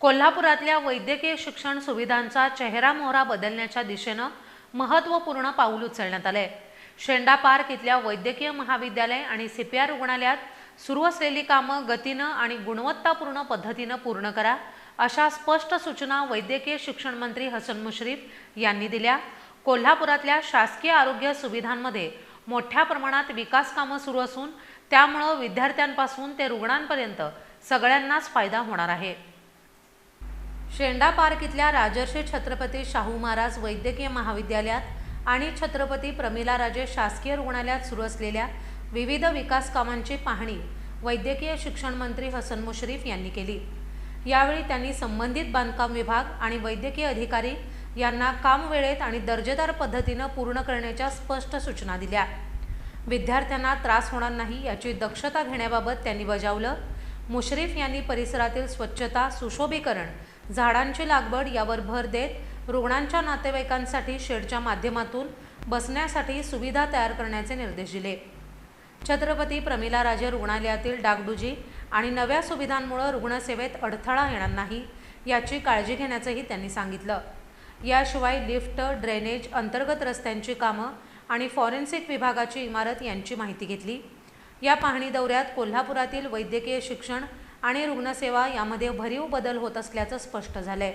कोल्हापुरातल्या वैद्यकीय शिक्षण सुविधांचा चेहरा मोहरा बदलण्याच्या दिशेनं महत्त्वपूर्ण पाऊल उचलण्यात आलंय. शेंडा पार्क इथल्या वैद्यकीय महाविद्यालय आणि सीपीआर रुग्णालयात सुरू असलेली कामं गतीनं आणि गुणवत्तापूर्ण पद्धतीनं पूर्ण करा अशा स्पष्ट सूचना वैद्यकीय शिक्षण मंत्री हसन मुश्रीफ यांनी दिल्या. कोल्हापुरातल्या शासकीय आरोग्य सुविधांमध्ये मोठ्या प्रमाणात विकास कामं सुरू असून त्यामुळं विद्यार्थ्यांपासून ते रुग्णांपर्यंत सगळ्यांनाच फायदा होणार आहे. शेंडा पार्क इथल्या राजर्षी छत्रपती शाहू महाराज वैद्यकीय महाविद्यालयात आणि छत्रपती प्रमिला राजे शासकीय रुग्णालयात सुरू असलेल्या विविध विकास कामांची पाहणी वैद्यकीय शिक्षण मंत्री हसन मुश्रीफ यांनी केली. यावेळी त्यांनी संबंधित बांधकाम विभाग आणि वैद्यकीय अधिकारी यांना काम वेळेत आणि दर्जेदार पद्धतीनं पूर्ण करण्याच्या स्पष्ट सूचना दिल्या. विद्यार्थ्यांना त्रास होणार नाही याची दक्षता घेण्याबाबत त्यांनी बजावलं. मुश्रीफ यांनी परिसरातील स्वच्छता सुशोभीकरण झाडांची लागवड यावर भर देत रुग्णांच्या नातेवाईकांसाठी शेडच्या माध्यमातून बसण्यासाठी सुविधा तयार करण्याचे निर्देश दिले. छत्रपती प्रमिला राजे रुग्णालयातील डागडुजी आणि नव्या सुविधांमुळे रुग्णसेवेत अडथळा येणार नाही याची काळजी घेण्याचंही त्यांनी सांगितलं. याशिवाय लिफ्ट ड्रेनेज अंतर्गत रस्त्यांची कामं आणि फॉरेन्सिक विभागाची इमारत यांची माहिती घेतली. या पाहणी दौऱ्यात कोल्हापुरातील वैद्यकीय शिक्षण आणि रुग्णसेवा यामध्ये भरीव बदल होत असल्याचं स्पष्ट झालंय.